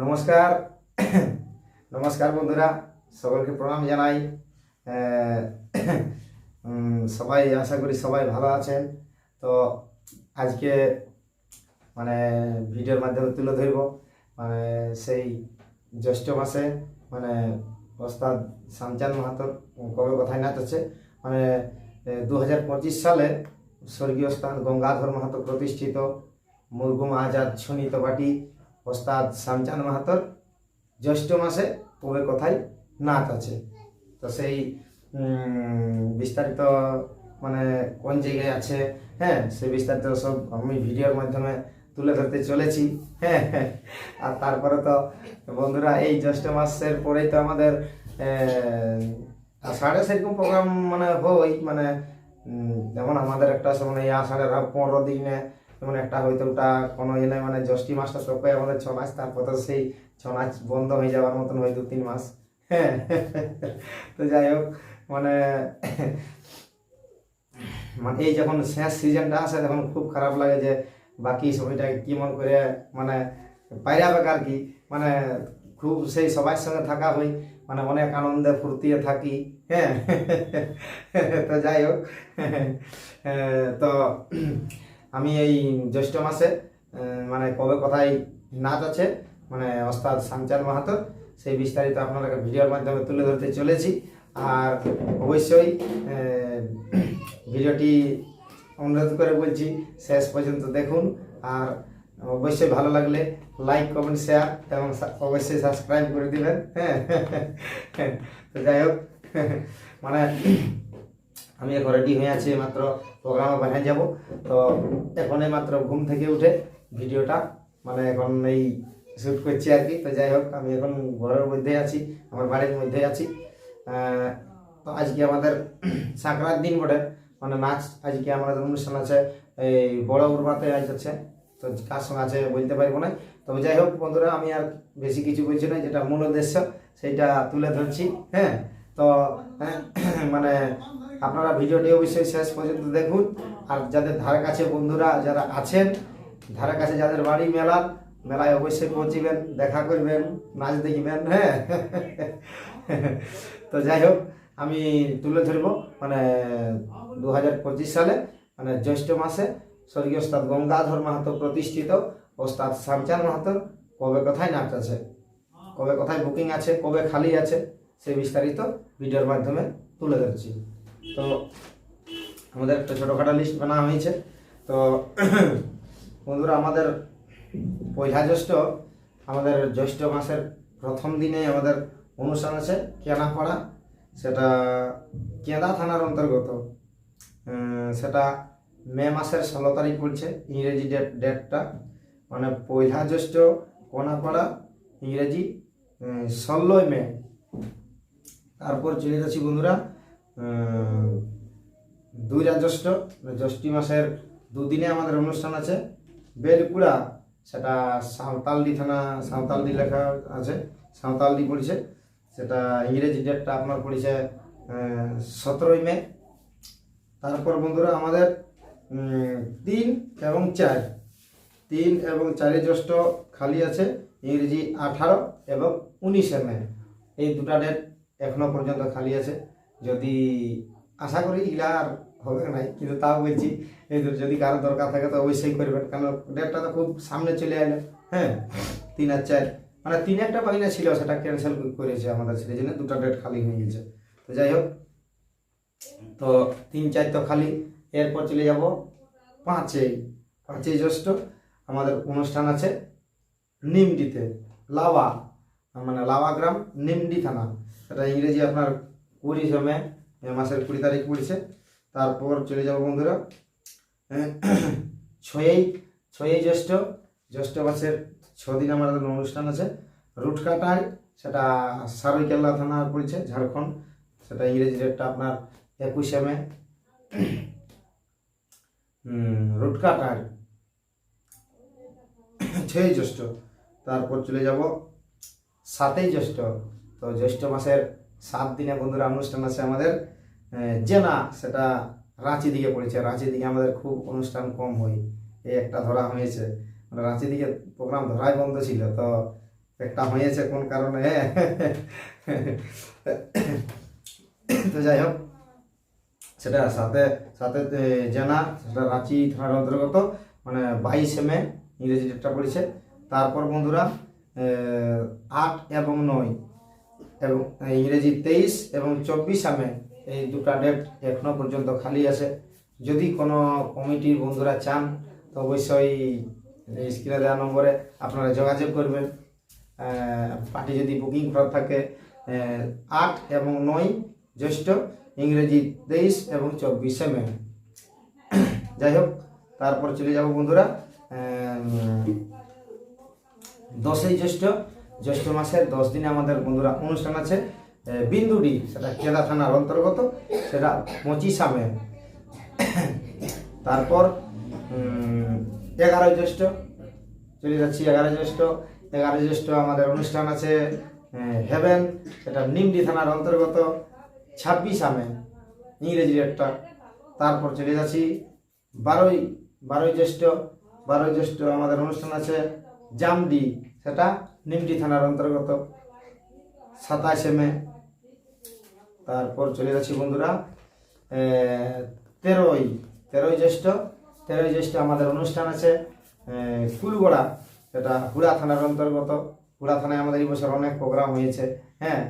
নমস্কার। নমস্কার বন্ধুরা, সকলকে প্রণাম জানাই। সবাই আশা করি সবাই ভালো আছেন। তো আজকে মানে ভিডিওর মাধ্যমে তুলে ধরব। মানে সেই জ্যৈষ্ঠ মাসে মানে ওস্তাদ শামচাঁদ মাহাতোর কবে কথায় নাচ আছে মানে দু হাজার পঁচিশ সালে স্বর্গীয় স্থান গঙ্গাধর মাহাতো প্রতিষ্ঠিত মুরগুম আজাদ ছনিত বাটি ওস্তাদ শামচান মাহাতোর জ্যৈষ্ঠ মাসে কবে কথায় নাচ আছে তো সেই বিস্তারিত মানে কোন জায়গায় আছে হ্যাঁ সেই বিস্তারিত সব আমি ভিডিওর মাধ্যমে তুলে ধরতে চলেছি হ্যাঁ হ্যাঁ। আর তারপরে তো বন্ধুরা, এই জ্যৈষ্ঠ মাসের পরেই তো আমাদের আষাঢ়ে সেরকম প্রোগ্রাম মানে হয় মানে যেমন আমাদের একটা মানে এই আষাঢ়ের পনেরো দিনে যেমন একটা হয়তো ওটা কোনো এলে মানে জ্যৈষ্ঠী মাসটা চোখে আমাদের ছ মাস, তারপর তো সেই ছ মাস বন্ধ হয়ে যাওয়ার মতন হয় দু তিন মাস। হ্যাঁ। তো যাই হোক মানে মানে এই যখন শেষ সিজনটা আসে তখন খুব খারাপ লাগে যে বাকি সময়টা কেমন করে মানে পাইরা বেকার কি। মানে খুব সেই সবার সঙ্গে থাকা হই মানে অনেক আনন্দে ফুর্তিয়ে থাকি। হ্যাঁ। তো যাই হোক তো আমি এই জ্যৈষ্ঠ মাসে মানে কবে কোথায় নাচ আছে মানে ওস্তাদ শামচাঁদ মাহাতোর সেই বিস্তারিত আপনাদের ভিডিওর মাধ্যমে তুলে ধরতে চলেছি আর অবশ্যই ভিডিওটি অনুরোধ করে বলছি শেষ পর্যন্ত দেখুন আর অবশ্যই ভালো লাগলে লাইক কমেন্ট শেয়ার এবং অবশ্যই সাবস্ক্রাইব করে দিবেন হ্যাঁ তো যাই হোক মানে আমি এখন রেডি হয়ে আছি মাত্র প্রোগ্রামে বানিয়ে যাব। তো এখন মাত্র ঘুম থেকে উঠে ভিডিওটা মানে এখন এই শ্যুট করছি আর কি। তো যাই হোক, আমি এখন ঘরের মধ্যে আছি, আমার বাড়ির মধ্যে আছি। তো আজকে আমাদের সাঁকড়ার দিন বটে। মানে নাচ আজকে আমাদের অনুষ্ঠান আছে, এই বড় উর্বাতে আজ আছে তো কার সঙ্গে আছে বলতে পারব না। তবে যাই হোক বন্ধুরা, আমি আর বেশি কিছু বলছি না, যেটা মূল উদ্দেশ্য সেইটা তুলে ধরছি হ্যাঁ। তো হ্যাঁ, মানে আপনারা ভিডিওটি অবশ্যই শেষ পর্যন্ত দেখুন। আর যাদের ধারে কাছে বন্ধুরা যারা আছেন ধারে কাছে যাদের বাড়ি মেলা মেলায় অবশ্যই পৌঁছিবেন দেখা করবেন নাচ দেখবেন হ্যাঁ। তো যাই হোক আমি তুলে ধরব মানে দু হাজার পঁচিশ সালে মানে জ্যৈষ্ঠ মাসে স্বর্গীয় ওস্তাদ গঙ্গাধর মাহাতো প্রতিষ্ঠিত ওস্তাদ শ্যামচাঁদ মাহাতোর কবে কোথায় নাচ আছে? কবে কথায় বুকিং আছে? কবে খালি আছে? সেই বিস্তারিত ভিডিওর মাধ্যমে তুলে ধরছি। তো আমাদের একটা ছোটোখাটো লিস্ট বানা হয়েছে। তো বন্ধুরা, আমাদের পয়লা জ্যৈষ্ঠ, আমাদের জ্যৈষ্ঠ মাসের প্রথম দিনে আমাদের অনুষ্ঠান আছে কেনাপাড়া। সেটা কেদা থানার অন্তর্গত। সেটা মে মাসের ষোলো তারিখ পড়ছে ইংরেজি ডেট ডেটটা মানে পয়লা জ্যৈষ্ঠ, কোনাপাড়া, ইংরেজি ষোলোই মে। তারপর চলে যাচ্ছি বন্ধুরা দুইরা জ্যৈষ্ঠ জ্যৈষ্ঠী মাসের দুদিনে আমাদের অনুষ্ঠান আছে। বেলকুড়া, সেটা সাঁওতালডি থানা সাঁওতালডি লেখা আছে সাঁওতালডি পড়ছে। সেটা ইংরেজি ডেটটা আপনার পড়েছে সতেরোই মে। তারপর বন্ধুরা আমাদের তিন এবং চার। তিন এবং চারে জ্যৈষ্ঠ খালি আছে, ইংরেজি আঠারো এবং উনিশে মে। এই দুটা ডেট এখনও পর্যন্ত খালি আছে। যদি আশা করি এগুলা আর হবে নাই, কিন্তু তাও বলছি যদি কারও দরকার থাকে তো অবশ্যই করবেন, কারণ ডেটটা তো খুব সামনে চলে এলো হ্যাঁ? তিন আর চার মানে তিন একটা বাহিনা ছিল, সেটা ক্যান্সেল করেছে আমাদের সেই জন্য দুটো ডেট খালি হয়ে গেছে। তো যাই হোক, তো তিন চার তো খালি, এরপর চলে যাব পাঁচই পাঁচই জ্যৈষ্ঠ, আমাদের অনুষ্ঠান আছে নিমডিতে, লাওয়া মানে লাওয়া গ্রাম, নিমডি থানা। এটা ইংরেজি আপনার কুড়ি মে মাসের কুড়ি তারিখ পড়েছে। তারপর চলে যাব বন্ধুরা। ছয়ই ছয়ই জ্যৈষ্ঠ জ্যৈষ্ঠ মাসের ছদিন আমাদের অনুষ্ঠান আছে। রুট কাটায়, সেটা সারৈকেল্লা থানা পড়েছে, ঝাড়খণ্ড। সেটা ইংরেজি ডেটটা আপনার একুশে মে রুট কাটায়। ছয়ই জ্যৈষ্ঠ, তারপর চলে যাব সাতই জ্যৈষ্ঠ। তো জ্যৈষ্ঠ মাসের সাত দিনে বন্ধুরা অনুষ্ঠান আছে আমাদের জেনা, সেটা রাঁচি দিকে পড়েছে। রাঁচি দিকে আমাদের খুব অনুষ্ঠান কম হয়। এই একটা ধরা হয়েছে। মানে রাঁচি দিকে প্রোগ্রাম ধরাই বন্ধ ছিল, তো একটা হয়েছে কোন কারণে? তো যাই হোক, সেটা সাথে সাথে জেনা, সেটা রাঁচি থানার অন্তর্গত মানে বাইশে মে ইংরেজি ডেটটা পড়েছে। তারপর বন্ধুরা আট এবং নয় এবং ইংরেজি তেইশ এবং চব্বিশে মে এই দুটা ডেট এখনও পর্যন্ত খালি আছে। যদি কোনো কমিটির বন্ধুরা চান, তো অবশ্যই স্ক্রিনে দেওয়া নম্বরে আপনারা যোগাযোগ করবেন। পার্টি যদি বুকিং করা থাকে আট এবং নয় জ্যৈষ্ঠ, ইংরেজি তেইশ এবং চব্বিশে মে যাই হোক, তারপর চলে যাব বন্ধুরা দশই জ্যৈষ্ঠ জ্যৈষ্ঠ মাসের দশ দিনে আমাদের বন্ধুরা অনুষ্ঠান আছে বিন্দুডি, সেটা কেদা থানার অন্তর্গত, সেটা পঁচিশা মে। তারপর এগারোই জ্যৈষ্ঠ, চলে যাচ্ছি এগারোই জ্যৈষ্ঠ। এগারো জ্যৈষ্ঠ আমাদের অনুষ্ঠান আছে হেভেন সেটা নিমডি থানার অন্তর্গত, ছাব্বিশ আমে ইংরেজি একটা। তারপর চলে যাচ্ছি, বারোই বারোই জ্যৈষ্ঠ বারোই জ্যৈষ্ঠ আমাদের অনুষ্ঠান আছে, জামডি, সেটা নিমডি থানার অন্তর্গত সাতাশে মে তারপর চলে যাচ্ছি বন্ধুরা তেরোই তেরোই জ্যৈষ্ঠ তেরোই জ্যৈষ্ঠ আমাদের অনুষ্ঠান আছে কুলগোড়া সেটা হুড়া থানার অন্তর্গত। হুড়া থানায় আমাদের এই বছর অনেক প্রোগ্রাম হয়েছে হ্যাঁ?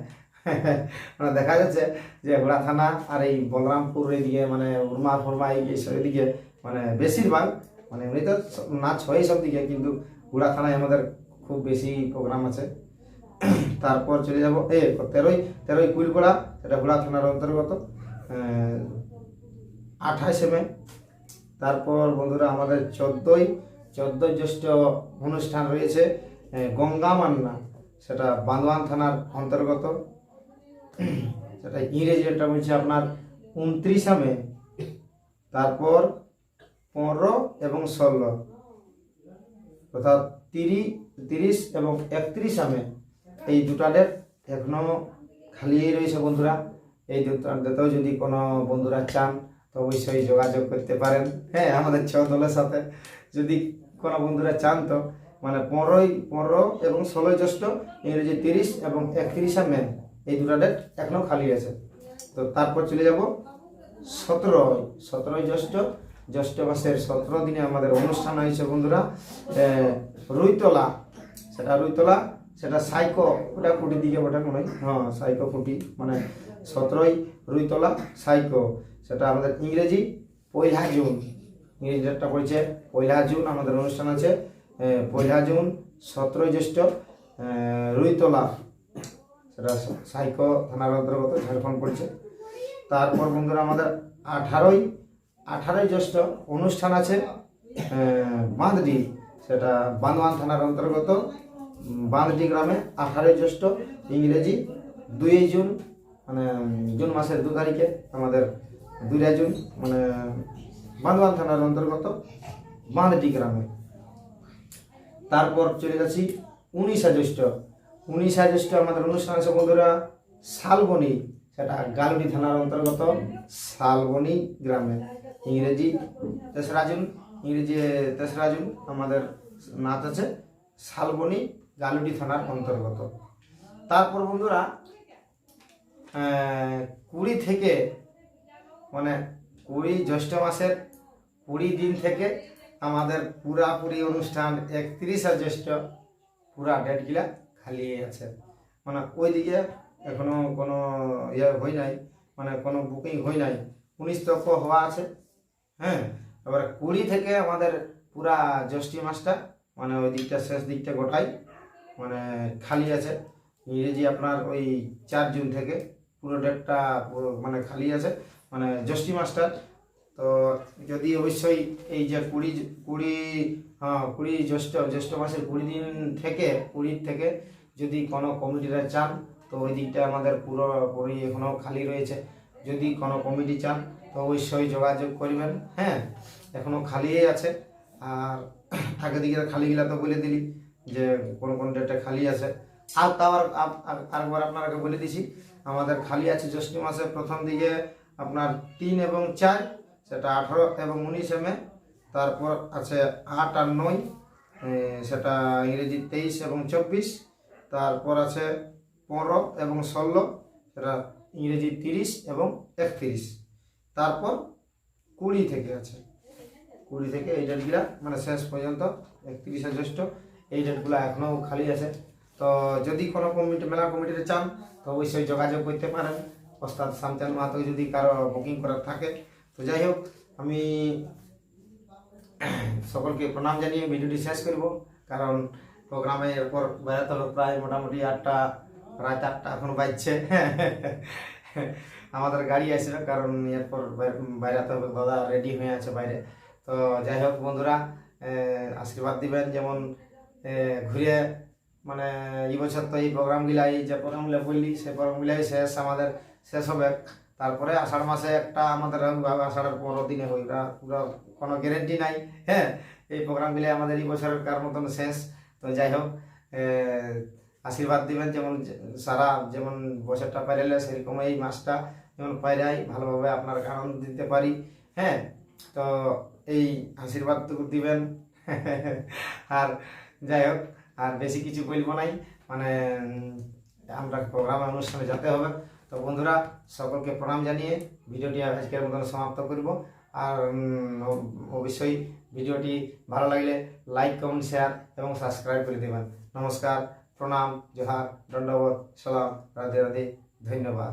মানে দেখা যাচ্ছে যে হুড়া থানা আর এই বলরামপুর এদিকে মানে উর্মা ফুরমা এদিকে মানে বেশিরভাগ মানে এমনি তো নাচ হয় সব দিকে কিন্তু হুড়া থানায় আমাদের খুব বেশি প্রোগ্রাম আছে। তারপর চলে যাব, এ, তেরোই তেরোই কুলগোড়া সেটা হুড়া থানার অন্তর্গত আঠাশে মে তারপর বন্ধুরা আমাদের চোদ্দোই চোদ্দোই জ্যৈষ্ঠ অনুষ্ঠান রয়েছে গঙ্গা মান্না, সেটা বান্দোয়ান থানার অন্তর্গত। সেটা ইংরেজি এটা বলছে আপনার উনত্রিশে মে তারপর পনেরো এবং ষোলো, অর্থাৎ তিরিশ তিরিশ এবং একত্রিশ মে এই দুটা ডেট এখনও খালিই রয়েছে বন্ধুরা। এই দুটা যদি কোনো বন্ধুরা চান, তো অবশ্যই যোগাযোগ করতে পারেন। হ্যাঁ আমাদের ছ দলের সাথে যদি কোনো বন্ধুরা চান তো মানে পনেরোই, পনেরো এবং ষোলোই জ্যৈষ্ঠ, ইংরেজি তিরিশ এবং একত্রিশে মে এই দুটা ডেট এখনও খালি আছে তো তারপর চলে যাব সতেরোই সতেরোই জ্যৈষ্ঠ। জ্যৈষ্ঠ মাসের সতেরো দিনে আমাদের অনুষ্ঠান হয়েছে বন্ধুরা রুইতলা। সেটা রুইতলা সেটা সাইকো ওটা কুটির দিকে ওটা মনে হয়। হ্যাঁ সাইকো কুটি মানে সতেরোই রুইতলা সাইকো। সেটা আমাদের ইংরেজি পয়লা জুন। ইংরেজি ডেটটা পড়ছে পয়লা জুন, আমাদের অনুষ্ঠান আছে পয়লা জুন, সতেরোই জ্যৈষ্ঠ রুইতলা। সেটা সাইকো থানার অন্তর্গত ঝাড়খণ্ড পড়ছে। তারপর বন্ধুরা আমাদের আঠারোই আঠারোই জ্যৈষ্ঠ অনুষ্ঠান আছে বাঁধডি সেটা বান্দোয়ান থানার অন্তর্গত বাঁধডি গ্রামে আঠারোই জ্যৈষ্ঠ ইংরেজি দুই জুন মানে জুন মাসের দু তারিখে আমাদের দুইটা জুন মানে বান্দোয়ান থানার অন্তর্গত বাঁধডি গ্রামে। তারপর চলে যাচ্ছি উনিশা জ্যৈষ্ঠ। উনিশা জ্যৈষ্ঠ আমাদের অনুষ্ঠান আছে বন্ধুরা শালবনি, সেটা গালুডি থানার অন্তর্গত শালবনি গ্রামে। ইংরেজি তেসরা জুন, ইংরেজি তেসরা জুন আমাদের নাচ আছে শালবনি গালুডি থানার অন্তর্গত। তারপর বন্ধুরা কুড়ি থেকে মানে কুড়ি জ্যৈষ্ঠ মাসের কুড়ি দিন থেকে আমাদের পুরাপুরি অনুষ্ঠান একত্রিশে জ্যৈষ্ঠ পুরা ডেটগুলা খালি আছে। মানে ওইদিকে এখনও কোনো ইয়ে হই নাই মানে কোনো বুকিং হই নাই। উনিশ তক হওয়া আছে হ্যাঁ? এবার কুড়ি থেকে আমাদের পুরা জ্যৈষ্ঠী মাসটা মানে ওই দিকটা শেষ দিকটা গোটাই মানে খালি আছে। ইংরেজি আপনার ওই চার জুন থেকে পুরো ডেটটা মানে খালি আছে। মানে জ্যৈষ্ঠী মাসটা তো যদি অবশ্যই এই যে কুড়ি কুড়ি হ্যাঁ কুড়ি জ্যৈষ্ঠ জ্যৈষ্ঠ মাসের কুড়ি দিন থেকে, কুড়ির থেকে যদি কোনো কমিটিরা চান, তো ওই দিকটা আমাদের পুরো পুরোপুরি এখনও খালি রয়েছে। যদি কোনো কমিটি চান, তো অবশ্যই যোগাযোগ করবেন। হ্যাঁ এখনও খালিই আছে। আর আগে দিকে খালিগুলা তো বলে দিলি। যে কোন কোন ডেটে খালি আছে। আর তাও আরেকবার আপনাকে বলে দিছি, আমাদের খালি আছে জ্যৈষ্ঠ মাসে প্রথম দিকে আপনার তিন এবং চার, সেটা আঠারো এবং উনিশে মে তারপর আছে আট আর নয় সেটা ইংরেজি তেইশ এবং চব্বিশ, তারপর আছে পনেরো এবং ষোলো, সেটা ইংরেজি তিরিশ এবং একত্রিশ, তারপর কুড়ি থেকে আছে। কুড়ি থেকে এই ডেটগুলা মানে শেষ পর্যন্ত, একত্রিশে জ্যৈষ্ঠ এই ডেটগুলো এখনও খালি আছে। তো যদি কোনো কমিটি, মেলা কমিটিতে চান, তো অবশ্যই যোগাযোগ করতে পারেন। ওস্তাদ শামচান মাহাতো যদি কারও বুকিং করার থাকে। তো যাই হোক, আমি সকলকে প্রণাম জানিয়ে ভিডিওটি শেষ করব। কারণ প্রোগ্রামে এরপর বেড়াতে হবে প্রায় মোটামুটি আটটা, রাত আটটা এখন বাজছে। আমাদের গাড়ি আসবে কারণ এরপর বেড়াতে হবে দাদা রেডি হয়ে আছে বাইরে। তো যাই হোক বন্ধুরা আশীর্বাদ দিবেন, যেমন ঘুরে মানে এই বছর তো এই প্রোগ্রামগুলা এই যে প্রোগ্রামগুলো বললি, সেই প্রোগ্রামগুলাই শেষ, আমাদের শেষ হবে। তারপরে আষাঢ় মাসে একটা আমাদের আষাঢ়ের পনেরো দিনে ওটা পুরো কোনো গ্যারেন্টি নাই হ্যাঁ? এই প্রোগ্রামগুলি আমাদের এই বছরের কার মতন শেষ? তো যাই হোক আশীর্বাদ দিবেন, যেমন সারা, যেমন বছরটা পাইলে সেরকম এই মাসটা যেমন পাইরাই, ভালোভাবে আপনার আনন্দ দিতে পারি হ্যাঁ? তো এই আশীর্বাদটুকু দিবেন। আর যাই হোক, আর বেশি কিছু বলব নাই। মানে আমরা প্রোগ্রাম অনুষ্ঠানে যেতে হবে। তো বন্ধুরা, সকলকে প্রণাম জানিয়ে ভিডিওটি আজকের মতন সমাপ্ত করব। আর অবশ্যই ভিডিওটি ভালো লাগলে লাইক, কমেন্ট, শেয়ার এবং সাবস্ক্রাইব করে দেবেন। নমস্কার, প্রণাম, জোহার দণ্ডবোধ সালাম, রাধে রাধে, ধন্যবাদ।